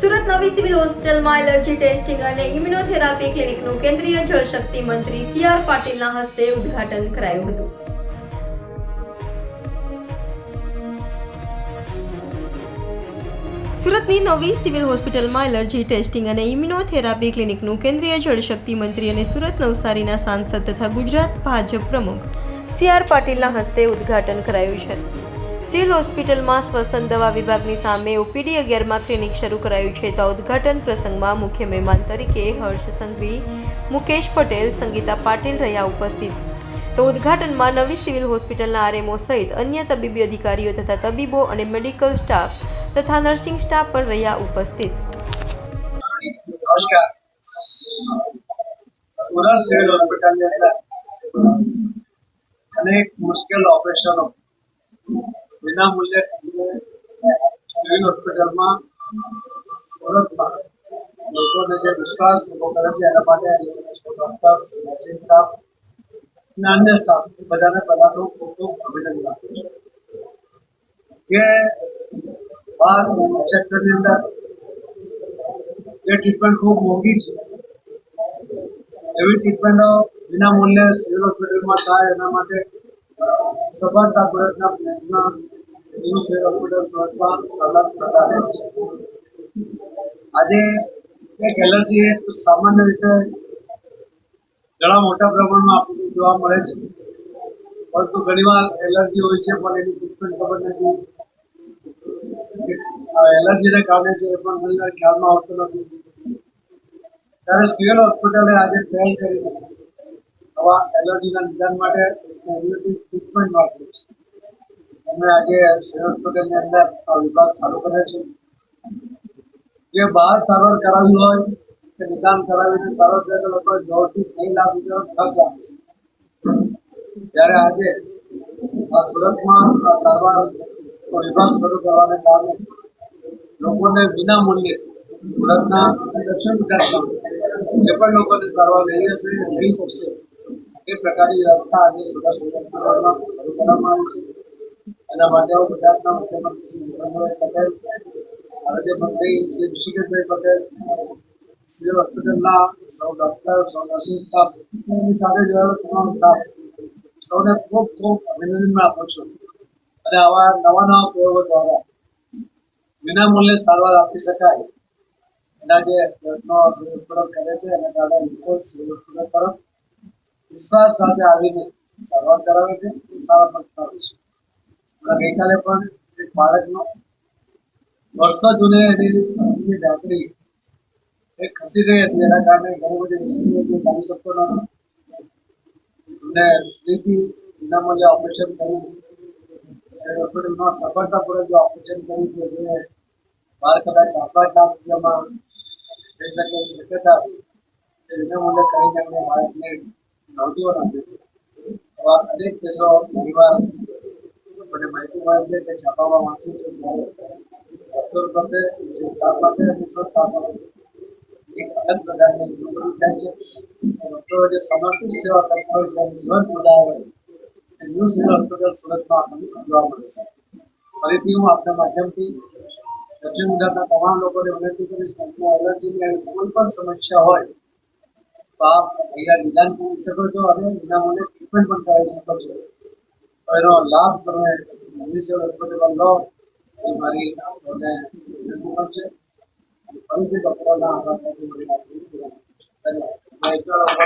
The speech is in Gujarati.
સુરત નવી સિવિલ હોસ્પિટલમાં એલર્જી ટેસ્ટિંગ અને ઇમ્યુનોથેરાપી ક્લિનિકનું કેન્દ્રીય જળશક્તિ મંત્રી સી આર પાટીલના હસ્તે ઉદ્ઘાટન કરાયું હતું. સુરતની નવી સિવિલ હોસ્પિટલમાં એલર્જી ટેસ્ટિંગ અને ઇમ્યુનોથેરાપી ક્લિનિકનું કેન્દ્રીય જળશક્તિ મંત્રી અને સુરત નવસારીના સાંસદ તથા ગુજરાત ભાજપ પ્રમુખ સી આર પાટીલના હસ્તે ઉદ્ઘાટન કરાયું છે. સિવિલ હોસ્પિટલમાં શ્વસન દવા વિભાગની સામે ઓપીડી અગિયારમાં ક્લિનિક શરૂ કરાયું છે. તો ઉદ્ઘાટન પ્રસંગમાં મુખ્ય મહેમાન તરીકે હર્ષ સંઘવી, મુકેશ પટેલ, સંગીતા પાટીલ રહ્યા ઉપસ્થિત. તો ઉદ્ઘાટનમાં નવી સિવિલ હોસ્પિટલના આરએમઓ સહિત અન્ય તબીબી અધિકારીઓ તથા તબીબો અને મેડિકલ સ્ટાફ તથા નર્સિંગ સ્ટાફ પણ રહ્યા ઉપસ્થિત. અનેક મુશ્કેલ ઓપરેશનો વિના મૂલ્યે સિવિલ હોસ્પિટલમાં સુરતમાં લોકોને જે વિશ્વાસ ઊભો કરે છે, એના માટે નર્સિંગ સ્ટાફ અને અન્ય સ્ટાફ બધાને પહેલા ખૂબ ખૂબ અભિનંદન આપું છું. કે બહાર સેક્ટરની અંદર જે ટ્રીટમેન્ટ ખૂબ મોંઘી છે, એવી ટ્રીટમેન્ટો વિના સિવિલ હોસ્પિટલમાં થાય એના માટે સફળતા પ્રયત્ન છે આજે એક એલર્જી એક સામાન્ય રીતે ઘણા મોટા પ્રમાણમાં આપણને જોવા મળે છે. પરંતુ ઘણીવાર એલર્જી હોય છે, પણ એની ટ્રીટમેન્ટ ખબર નથી. એલર્જીને કારણે છે એ પણ ઘણીવાર ખ્યાલમાં આવતો નથી. ત્યારે સિવિલ હોસ્પિટલે આજે પહેલ કરી આવા એલર્જીના નિદાન માટે ટ્રીટમેન્ટ ટ્રીટમેન્ટ માટે અમે આજે સિવિલ હોસ્પિટલની અંદર આ વિભાગ ચાલુ કર્યો છે. જે બહાર સારવાર કરાવી હોય, કે નિદાન કરાવીને સારવાર કરે તો લોકો દોઢથી ત્રણ લાખ રૂપિયાનો ખર્ચ આવે છે. ત્યારે આજે આ સુરતમાં આ સારવાર વિભાગ શરૂ કરવાને કારણે લોકોને વિના મૂલ્યે સુરતના દક્ષિણ ગુજરાતના જે પણ લોકોને સારવાર લઈ હશે લઈ શકશે, એ પ્રકારની વ્યવસ્થા આજે સુરત શરૂ કરવામાં આવી છે. એના માટે ગુજરાતના મુખ્યમંત્રી શ્રી વિક્રમભાઈ પટેલ, આરોગ્ય મંત્રી શ્રી ઋષિકેશભાઈ પટેલ સિવિલ હોસ્પિટલના સૌ ડોક્ટર, સૌ નર્સિંગ સ્ટાફ સાથે જોડાયેલો તમામ સ્ટાફ, સૌને ખૂબ ખૂબ અભિનંદન આપું છું. અને આવા નવા નવા પ્રયોગો દ્વારા વિનામૂલ્યે સારવાર આપી શકાય. એના જે પ્રયત્નો સિવિલ કરે છે, એના કારણે લોકો સિવિલ તરફ વિશ્વાસ સાથે આવીને સારવાર કરાવે છે. સારા પણ છે ગઈકાલે પણ એક બાળકનો વર્ષો જૂની એની એની એ ખસી ગઈ હતી. એના કારણે ઘણી બધી મુશ્કેલીઓ ચાલી શકતો ન અને ફરીથી મૂલ્યે ઓપરેશન કર્યું હોસ્પિટલમાં સફળતાપૂર્વક જે ઓપરેશન કર્યું છે જે બાર કદાચ ચાર પાંચ લાખ રૂપિયામાં થઈ શકે એવી શક્યતા હતી. એ વિના કરીને અમે બાળકને નવજીવન આપ્યું આવા અનેક કેસો ઘણીવાર મને માહિતી મળે છે કે છાપામાં વાંચું છું ત્યારે ડૉક્ટર માટે સ્ટાફ માટે અને સંસ્થા માટે એક અલગ પ્રકારની નોકરી થાય છે. ડૉક્ટરો જે સમર્પિત સેવા કરતા હોય છે જીવન હોય ન્યૂ સિવિલ હોસ્પિટલ સુરતમાં આપણને જોવા મળે છે. ફરીથી હું આપના માધ્યમથી દક્ષિણ ગુજરાતના તમામ લોકોને વિનંતી કરીશ કે તમને એલર્જીની આવી કોઈ પણ સમસ્યા હોય, તો આપ અહીંયા નિદાન કરી શકો છો અને એના મને ટ્રીટમેન્ટ પણ કરાવી શકો છો. pero लाभ तुम्हें जल्दी से उत्पन्न कर लो हमारी तुम्हें पहुंचे पंक्ति का पूरा नाम धन्यवाद